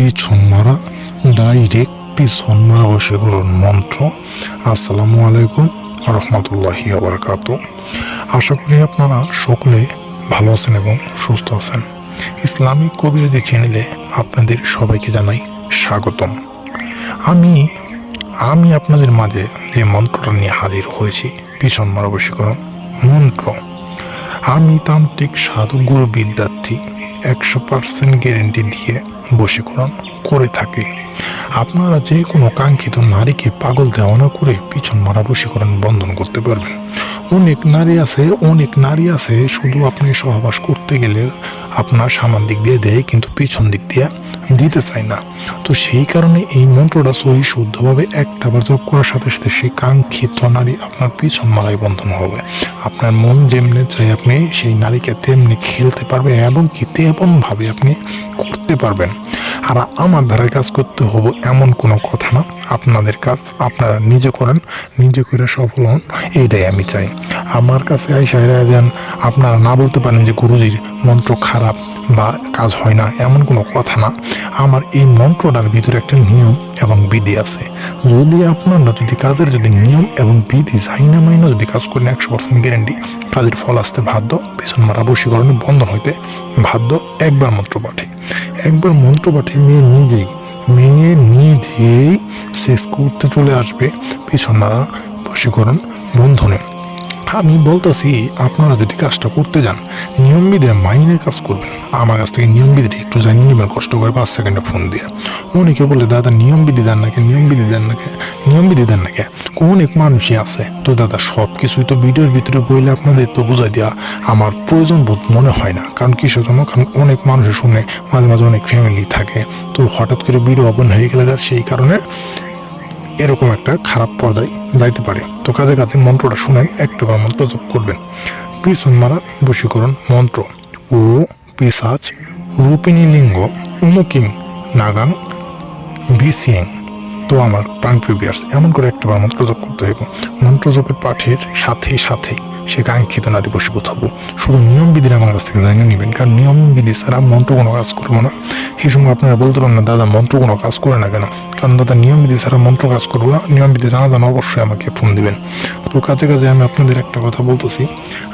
পিছন মারা ডাইরেক্ট পিছন মারা বশীকরণ মন্ত্র। আসসালামু আলাইকুম রহমতুল্লাহি আবরকাত আশা করি আপনারা সকলে ভালো আছেন এবং সুস্থ আছেন। ইসলামিক কবিরাজি চ্যানেলে আপনাদের সবাইকে জানাই স্বাগতম। আমি আমি আপনাদের মাঝে যে মন্ত্রটা নিয়ে হাজির হয়েছি পিছন মারবশীকরণ মন্ত্র? আমি তান্ত্রিক সাধুগুরু বিদ্যার্থী একশো পার্সেন্ট গ্যারেন্টি দিয়ে বশীকরণ করে থাকে। আপনারা যে কোনো কাঙ্ক্ষিত নারীকে পাগল দেওয়ানা করে পিছন মারা বশীকরণ বন্ধন করতে পারবেন। অনেক নারী আছে, অনেক নারী আছে, শুধু আপনি সহবাস করতে গেলে আপনার সামান দিক দিয়ে দেয়, কিন্তু পিছন দিক দিয়ে দিতে চায় না। তো সেই কারণে এই মন্ত্রটা সহি শুদ্ধভাবে একটা বার জপ করার সাথে সাথে সেই কাঙ্ক্ষিত নারী আপনার পিছন মালাই বন্ধন হবে। আপনার মন যেমনি চাই আপনি সেই নারীকে তেমনি খেলতে পারবেন এবং কি তেমনভাবে আপনি করতে পারবেন। আর আমার ধারায় কাজ করতে হবে এমন কোনো কথা না। আপনাদের কাজ আপনারা নিজে করেন, নিজে করে সফল হন, এইটাই আমি চাই। আমার কাছে আইসাইরা যান, আপনারা না বলতে পারেন যে গুরুজির মন্ত্র খারাপ বা কাজ হয় না, এমন কোনো কথা না। আমার এই মন্ত্রটার ভিতরে একটা নিয়ম এবং বিধি আছে। যদি আপনারা যদি কাজের যদি নিয়ম এবং বিধি যাই না মাইনা যদি কাজ করেন একশো পার্সেন্ট গ্যারেন্টি। কাজের ফল আসতে ভাদ্য পিছন মারা বশীকরণে বন্ধন হইতে ভাদ্য একবার মন্ত্র পাঠে একবার মন্ত্র পাঠে মেয়ে নিজেই মেয়ে নিজেই শেষ করতে চলে আসবে, পিছন মারা বশীকরণ বন্ধনে। আমি বলতেছি, আপনারা যদি কাজটা করতে যান নিয়মবিধি মাইনে কাজ করবেন। আমার কাছ থেকে নিয়মবিধি একটু জানিয়ে নেবেন কষ্ট করে পাঁচ সেকেন্ডে ফোন দিয়ে। অনেকে বলে, দাদা, নিয়মবিধি দেন নাকি, নিয়মবিধি দেন নাকি? নিয়মবিধি দেন নাকি? অনেক মানুষই আছে। তো দাদা সব কিছুই তো ভিডিওর ভিতরে বইলে আপনাদের তো বুঝাই দেওয়া আমার প্রয়োজন বোধ মনে হয় না। কারণ কিসের জন্য কারণ অনেক মানুষের শুনে মাঝে মাঝে অনেক ফ্যামিলি থাকে। তো হঠাৎ করে ভিডিও ওপেন হয়ে গেলে সেই কারণে এরকম একটা খারাপ পর্যায়ে যাইতে পারে। তো কাজে কাজে মন্ত্রটা শুনেন, একটা বার মন্ত্র জপ করবেন। পিছন মারা বশীকরণ মন্ত্র। ও, পিসাচ, রূপিণী লিঙ্গ উমুকিং নাগাং বিসিং তো আমার প্রাণপ্রিয় বিয়ার্স, এমন করে একটা বার মন্ত্র জপ করতে হইব। মন্ত্র জপের পাঠের সাথে সাথেই সে কাঙ্ক্ষিত নারী বসীভূত হব। শুধু নিয়ম বিধির আমার কাছ থেকে জানিয়ে নেবেন, কারণ নিয়ম বিধি ছাড়া মন্ত্র কোনো কাজ করব না। সেই সময় আপনারা বলতে পারেন না, দাদা, মন্ত্র কোনো কাজ করে না কেন? কারণ দাদা নিয়ম বিধি ছাড়া মন্ত্র কাজ করব না নিয়ম বিধি জানা জানা অবশ্যই আমাকে ফোন দিবেন। তো কাজে কাজে আমি আপনাদের একটা কথা বলতেছি।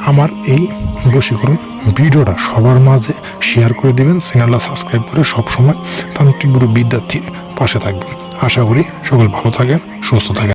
আমার এই বশীকরণ ভিডিওটা সবার মাঝে শেয়ার করে দিবেন, চ্যানেলটা সাবস্ক্রাইব করে সবসময় তান্ত্রিক গুরু বিদ্যার্থীর পাশে থাকবেন। আশা করি সকল ভালো থাকেন, সুস্থ থাকেন।